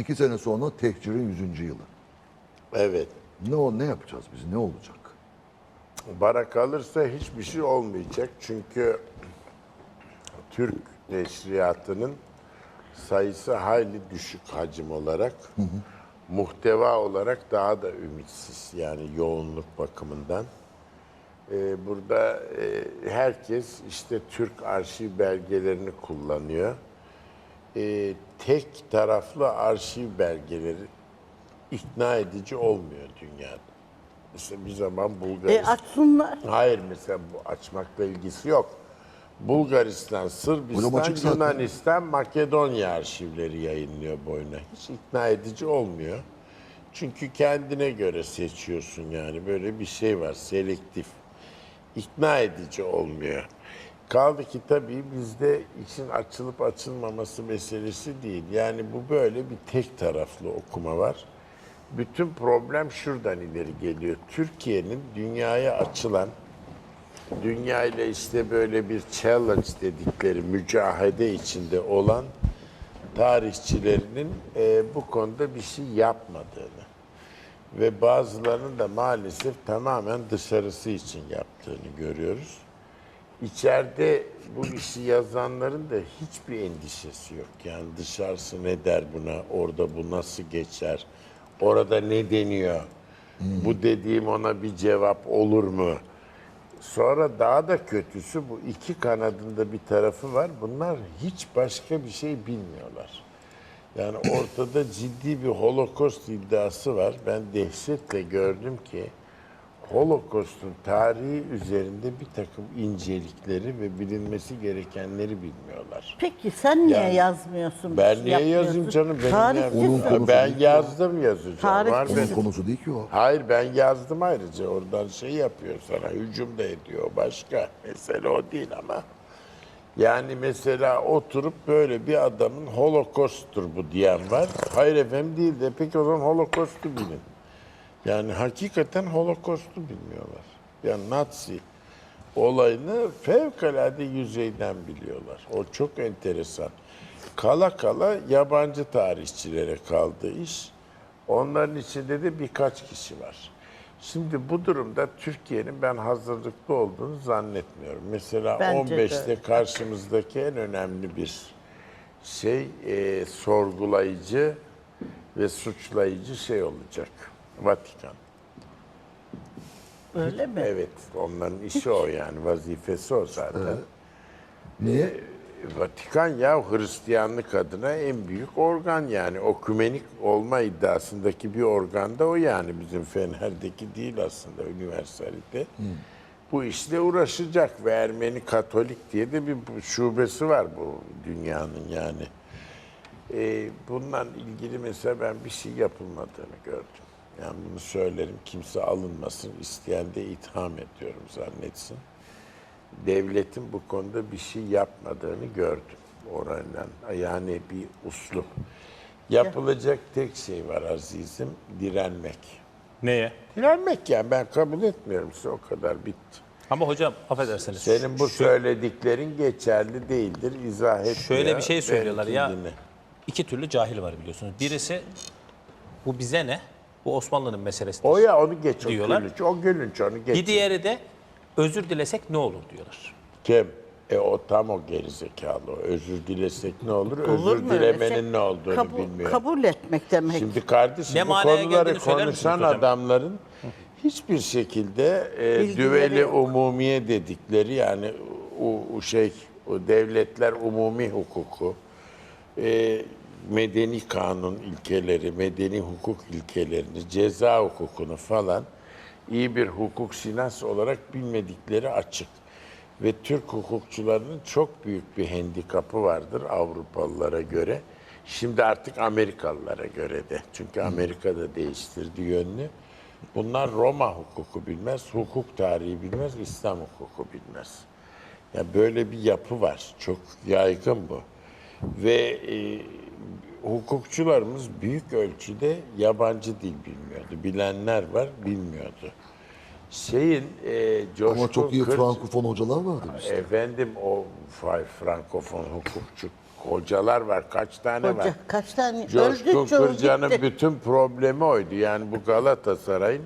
İki sene sonra tehcirin 100. yılı. Evet. Ne o ne yapacağız biz? Ne olacak? Bana kalırsa hiçbir şey olmayacak. Çünkü Türk neşriyatının sayısı hayli düşük hacim olarak. Muhteva olarak daha da ümitsiz yani yoğunluk bakımından. Ee, burada e, herkes işte Türk arşiv belgelerini kullanıyor. Ee, tek taraflı arşiv belgeleri ikna edici olmuyor dünyada. Mesela bir zaman E Bulgaristan... açsınlar. Hayır mesela bu açmakla ilgisi yok. Bulgaristan, Sırbistan. Yunanistan, Makedonya arşivleri yayınlıyor boyuna. Hiç ikna edici olmuyor. Çünkü kendine göre seçiyorsun yani böyle bir şey var selektif. İkna edici olmuyor. Kaldı ki tabii bizde için açılıp açılmaması meselesi değil. Yani bu böyle bir tek taraflı okuma var. Bütün problem şuradan ileri geliyor. Türkiye'nin dünyaya açılan dünya ile işte böyle bir challenge dedikleri mücahede içinde olan tarihçilerinin e, bu konuda bir şey yapmadığını ve bazılarının da maalesef tamamen dışarısı için yaptığını görüyoruz. İçeride bu işi yazanların da hiçbir endişesi yok. Yani dışarısı ne der buna, orada bu nasıl geçer, orada ne deniyor, bu dediğim ona bir cevap olur mu? Sonra daha da kötüsü bu iki kanadında bir tarafı var. Bunlar hiç başka bir şey bilmiyorlar. Yani ortada ciddi bir holokost iddiası var. Ben dehşetle gördüm ki Holokost'un tarihi üzerinde bir takım incelikleri ve bilinmesi gerekenleri bilmiyorlar. Peki sen niye Yani yazmıyorsun? Ben niye yazayım canım? Benim Tarihçisin. Onun ben konusu yazdım yazacağım. Var Onun konusu değil ki o. Hayır ben yazdım ayrıca. Oradan şey yapıyor sana. Hücum da ediyor. Başka. Mesele o değil ama. Yani mesela oturup böyle bir adamın holokosttur bu diyen var. Hayır efendim değil de peki o zaman holokostu bilin. Yani hakikaten holokostu bilmiyorlar. Yani Nazi olayını fevkalade yüzeyden biliyorlar. O çok enteresan. Kala kala yabancı tarihçilere kaldı iş. Onların içinde de birkaç kişi var. Şimdi bu durumda Türkiye'nin ben hazırlıklı olduğunu zannetmiyorum. Mesela Bence de 15'te karşımızdaki en önemli bir şey e, sorgulayıcı ve suçlayıcı şey olacak. Vatikan. Öyle mi? Evet, onların işi o yani, vazifesi o zaten. Niye? Vatikan ya Hristiyanlık adına en büyük organ yani. Okümenik olma iddiasındaki bir organ da o yani. Bizim Fener'deki değil aslında, üniversalite. Bu işle uğraşacak ve Ermeni Katolik diye de bir şubesi var bu dünyanın yani. Ee, bundan ilgili mesela ben bir şey yapılmadığını gördüm. Yani bunu söylerim, kimse alınmasın, isteyen de itham ediyorum zannetsin. Devletin bu konuda bir şey yapmadığını gördüm oranla. Yani bir uslup. Yapılacak tek şey var azizim, direnmek. Neye? Direnmek yani ben kabul etmiyorum size o kadar bitti. Ama hocam affedersiniz. Senin bu Şu- söylediklerin geçerli değildir, izah etmiyor. Şöyle bir şey söylüyorlar ya. Benimkini. iki türlü cahil var biliyorsunuz. Birisi bu bize ne? Bu Osmanlı'nın meselesi. O ya onu geç o Diyorlar. gülünç. O gülünç onu geç. Bir diğeri de özür dilesek ne olur diyorlar. Kim? E o tam o gerizekalı. o. Özür dilesek ne olur? Olur Özür mu dilemenin şey? ne olduğunu Kabul- bilmiyor. Kabul etmek demek. Şimdi kardeşim Ne bu konuları konuşan hocam? adamların hiçbir şekilde e, düveli yok. umumiye dedikleri yani o, o şey o devletler umumi hukuku e, medeni kanun ilkeleri, medeni hukuk ilkelerini, ceza hukukunu falan iyi bir hukuk sinas olarak bilmedikleri açık. Ve Türk hukukçularının çok büyük bir handikapı vardır Avrupalılara göre. Şimdi artık Amerikalılara göre de. Çünkü Amerika da değiştirdi yönünü. Bunlar Roma hukuku bilmez, hukuk tarihi bilmez, İslam hukuku bilmez. Ya böyle bir yapı var. Çok yaygın bu. Ve e, hukukçularımız büyük ölçüde yabancı dil bilmiyordu. Bilenler var, bilmiyordu. Şeyin e, Coşkun Ama çok iyi Kırç- Frankofon hocalar vardı bizde. Efendim o fa- Frankofon hukukçu Hocalar var. Kaç tane var? Hoca kaç tane Coşkun öldü çoğu Kırca'nın gitti. bütün problemi oydu. Yani bu Galatasaray'ın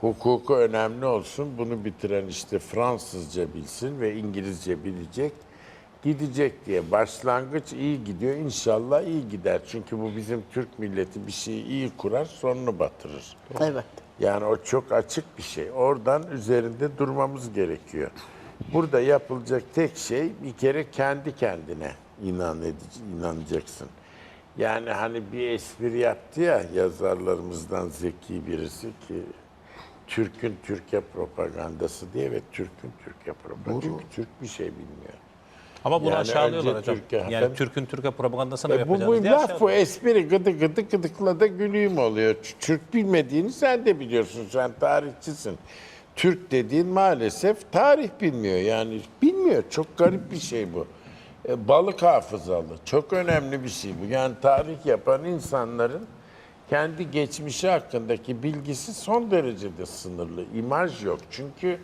hukuku önemli olsun. Bunu bitiren işte Fransızca bilsin ve İngilizce bilecek. Gidecek diye. Başlangıç iyi gidiyor. İnşallah iyi gider. Çünkü bu bizim Türk milleti bir şeyi iyi kurar, sonunu batırır. Evet. Yani o çok açık bir şey. Oradan üzerinde durmamız gerekiyor. Burada yapılacak tek şey bir kere kendi kendine inan edici, inanacaksın. Yani hani bir espri yaptı ya yazarlarımızdan zeki birisi ki Türk'ün Türkiye propagandası diye ve Türk'ün Türkiye propagandası. Çünkü Türk bir şey bilmiyor. Ama bunu Yani aşağılıyorlar hocam. Türkiye- yani efendim? Türk'ün Türkiye propagandasını E bu, bu yapacağız diye laf bu espri gıdı gıdı gıdıkla da gülüyüm oluyor. Türk bilmediğini sen de biliyorsun. Sen tarihçisin. Türk dediğin maalesef tarih bilmiyor. Yani bilmiyor. Çok garip bir şey bu. E, balık hafızalı. Çok önemli bir şey bu. Yani tarih yapan insanların kendi geçmişi hakkındaki bilgisi son derecede sınırlı. İmaj yok. Çünkü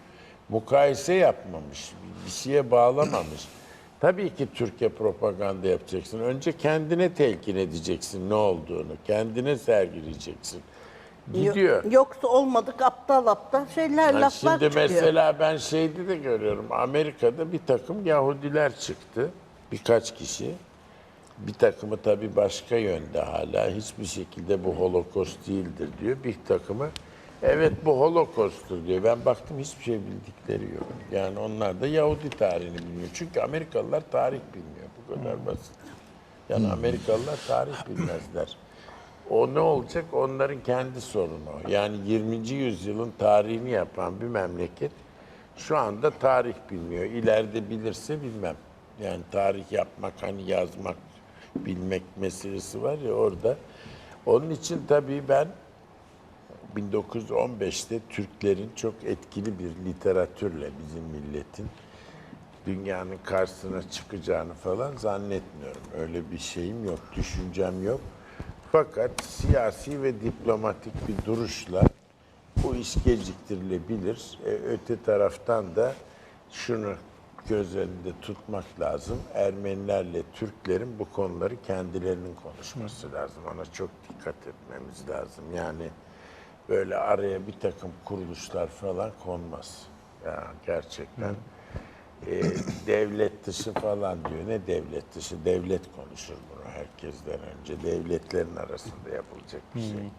mukayese yapmamış. Bir şeye bağlamamış. Tabii ki Türkiye propaganda yapacaksın. Önce kendine telkin edeceksin ne olduğunu. Kendine sergileyeceksin. Gidiyor. Yo- Yoksa olmadık aptal aptal şeyler Yani laflar şimdi çıkıyor. mesela ben şeyde de görüyorum. Amerika'da bir takım Yahudiler çıktı. Birkaç kişi. Bir takımı tabii başka yönde hala. Hiçbir şekilde bu holokost değildir diyor. Bir takımı evet bu holokosttur diyor. Ben baktım hiçbir şey bildikleri yok. Yani onlar da Yahudi tarihini bilmiyor. Çünkü Amerikalılar tarih bilmiyor. Bu kadar basit. Yani Amerikalılar tarih bilmezler. O ne olacak? Onların kendi sorunu. Yani 20. yüzyılın tarihini yapan bir memleket şu anda tarih bilmiyor. İleride bilirse bilmem. Yani tarih yapmak, hani yazmak, bilmek meselesi var ya orada. Onun için tabii ben 1915'te Türklerin çok etkili bir literatürle bizim milletin dünyanın karşısına çıkacağını falan zannetmiyorum. Öyle bir şeyim yok, düşüncem yok. Fakat siyasi ve diplomatik bir duruşla bu iş geciktirilebilir. E, öte taraftan da şunu göz önünde tutmak lazım. Ermenilerle Türklerin bu konuları kendilerinin konuşması lazım. Ona çok dikkat etmemiz lazım. Yani böyle araya bir takım kuruluşlar falan konmaz. Ya gerçekten. E, devlet dışı falan diyor. Ne devlet dışı? Devlet konuşur bunu herkesten önce. Devletlerin arasında yapılacak bir şey.